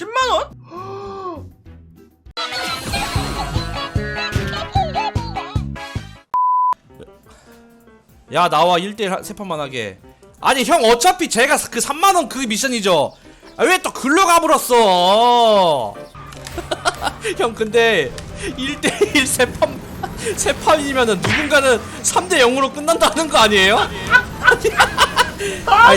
10만원? 야 나와 1대1 세 판만 하게 아니 형 어차피 제가 그 3만원 그 미션이죠 아, 왜 또 글로 가버렸어 형 근데 1대1 세판 세 판이면은 누군가는 3대 0으로 끝난다는 거 아니에요? 아니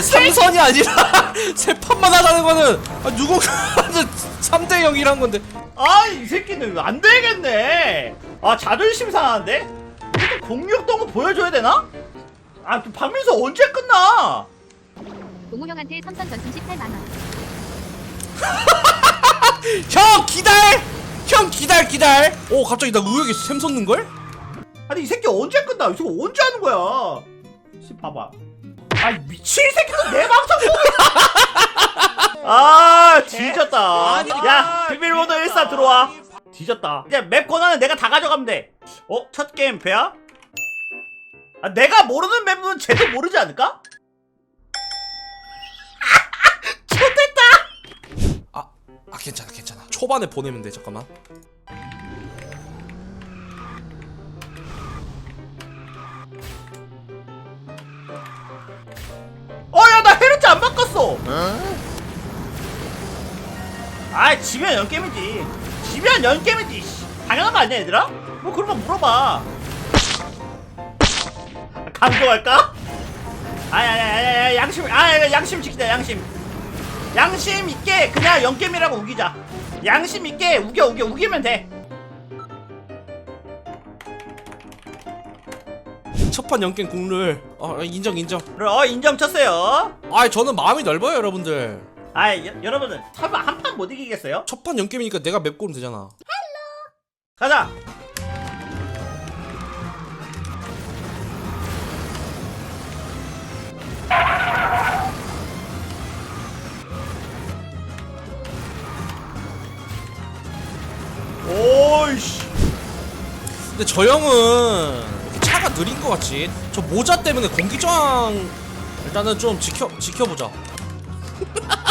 삼선이 아니라 세 판만 하자는 거는 아, 누군가는 3대 0이란 건데 아 이 새끼는 안 되겠네 아 자존심 상하는데? 이것도 공격도 거 보여줘야 되나? 아 박민수 언제 끝나? 동호 형한테 삼선 전승 18만 원. 형 기다려 형 기다려 기다려 오 갑자기 나 의욕이 샘 솟는걸? 아니 이 새끼 언제 끝나? 이 새끼 언제 하는 거야? 씨 봐봐. 아 미친 새끼도 내 방송 보고. 아 뒤졌다. 아니, 야 비밀번호 14 들어와. 뒤졌다. 이제 맵 권한은 내가 다 가져가면 돼. 어? 첫 게임 배야? 아 내가 모르는 맵은 쟤도 모르지 않을까? 아, 아 괜찮아 괜찮아 초반에 보내면 돼 잠깐만 헤르츠 안 바꿨어. 아 지면 연게임이지. 지면 연게임이지. 씨. 당연한 거 아니야 얘들아? 뭐 그런 거 물어봐. 강조할까? 아야야야 양심 아 양심 지키자 양심. 양심 있게 그냥 연게임이라고 우기자. 양심 있게 우겨 우겨 우기면 돼. 첫판 연갱 국룰 어 인정 인정 어 인정 쳤어요. 아 저는 마음이 넓어요 여러분들 아 여 러분들 설마 한 판 못 이기겠어요? 첫판 연게임이니까 내가 맵 고르면 되잖아 가자. 오이씨. 근데 저 형은 느린 것 같지? 저 모자 때문에 공기저항 일단은 좀 지켜 지켜보자.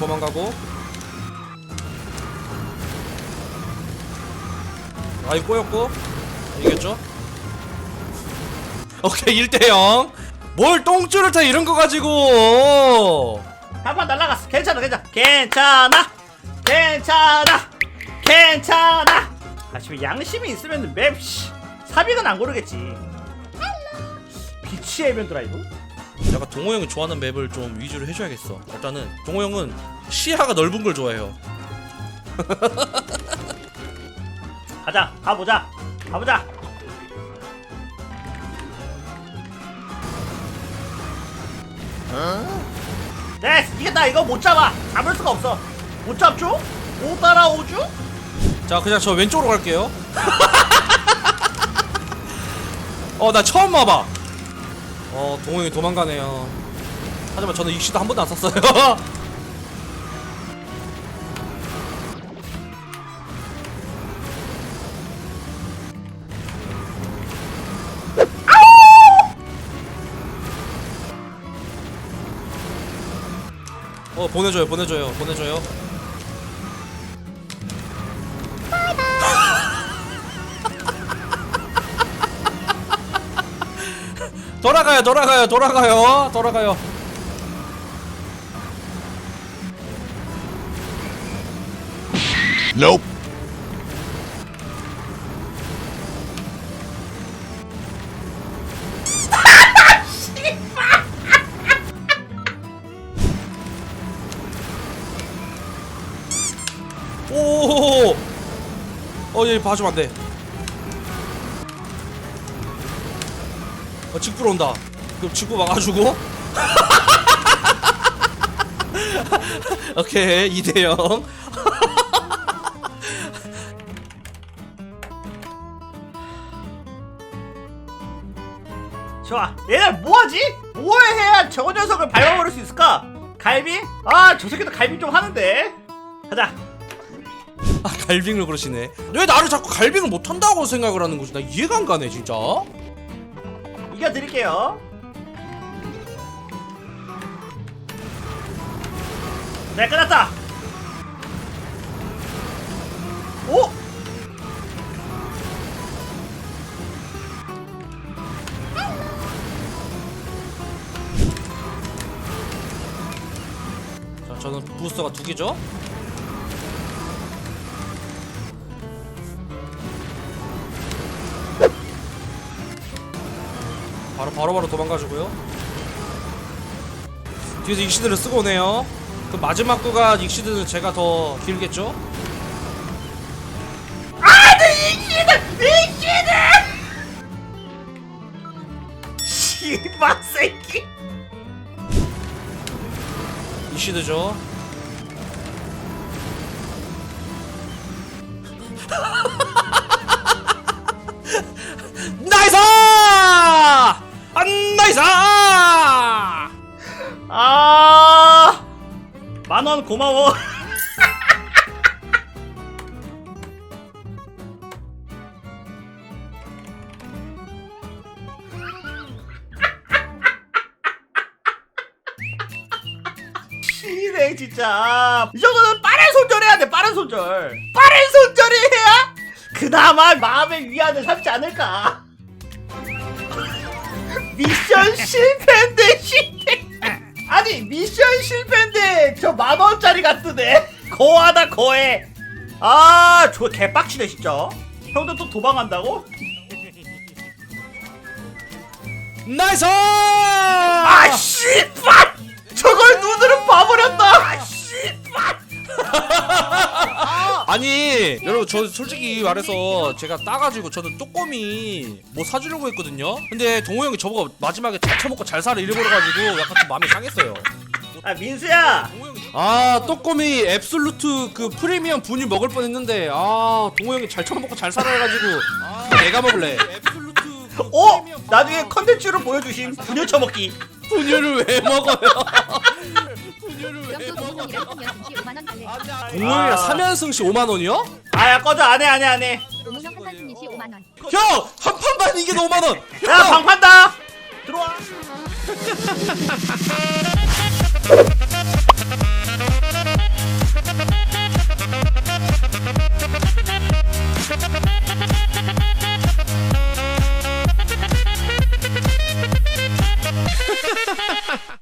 도망가고 아이 꼬였고 이겼죠? 오케이 1대0 뭘 똥줄을 타 이런 거 가지고 한판 날라갔어. 괜찮아, 괜찮아. 괜찮아. 괜찮아. 괜찮아. 아, 지금 양심이 있으면 맵, 씨. 사빅은 안 고르겠지. 비치의 해변 드라이브? 약간 동호 형이 좋아하는 맵을 좀 위주로 해줘야겠어 일단은 동호 형은 시야가 넓은 걸 좋아해요 가자, 가보자. 가보자. 네, 이겼다. 이거 못 잡아. 잡을 수가 없어. 못 잡죠? 못 따라오죠? 자 그냥 저 왼쪽으로 갈게요 어 나 처음 와봐 어 동호 형이 도망가네요 하지만 저는 익시도 한 번도 안 썼어요 보내줘요 보내줘요 보내줘요. 돌아가요 돌아가요 돌아가요 돌아가요. Nope. 어얘 봐주면 안돼. 어 직구로 온다. 그럼 직구 막아주고? 오케이 2대0 자, 좋아. 얘네 뭐하지? 뭘 해야 저 녀석을 밟아버릴 수 있을까? 갈비? 아 저 새끼도 갈비 좀 하는데. 가자 아 갈빙을 그러시네. 왜 나를 자꾸 갈빙을 못한다고 생각을 하는 거지? 나 이해가 안 가네 진짜. 이겨드릴게요. 네 끝났다! 오! 자 저는 부스터가 두 개죠 바로 바로 바로 도망가지고요. 뒤에서 익시드를 쓰고 오네요. 그 마지막 구간 익시드는 제가 더 길겠죠? 아니 이기는 이기는 씨발 새끼! 익시드죠 나이스! 아! 만원 고마워. 시네 진짜. 이 정도는 빠른 손절해야 돼 빠른 손절. 빠른 손절을 해야 그나마 마음의 위안을 삼지 않을까 미션 실패인데 실패 아니 미션 실패인데 저 만원짜리가 뜨네 거하다 거해. 아저 개빡치네 진짜. 형도 또 도망간다고? 나이스! 아 씨발 아니 여러분 저 솔직히 말해서 제가 따가지고 저는 쪼꼬미 뭐 사주려고 했거든요. 근데 동호 형이 저보고 마지막에 다 처먹고 잘 살을 잃어버려가지고 약간 좀 마음이 상했어요. 아 민수야! 아 또꼬미 앱솔루트 그 프리미엄 분유 먹을 뻔했는데 아 동호 형이 잘 처먹고 잘 살아 해가지고 내가 먹을래. 앱솔루트 그 어? 나중에 컨텐츠로 보여주신 분유 처먹기. 분유를 왜 먹어요 분유를 그럼 또 동문이랑 3연승시 5만원 갈래 동호 형이랑 3연승시 5만 원이요? 아야 꺼져. 안해 안해 안해. 동문 형 한산승리시 5만원. 형! 한 판만 이겨도 5만 원! 야 방판다. 들어와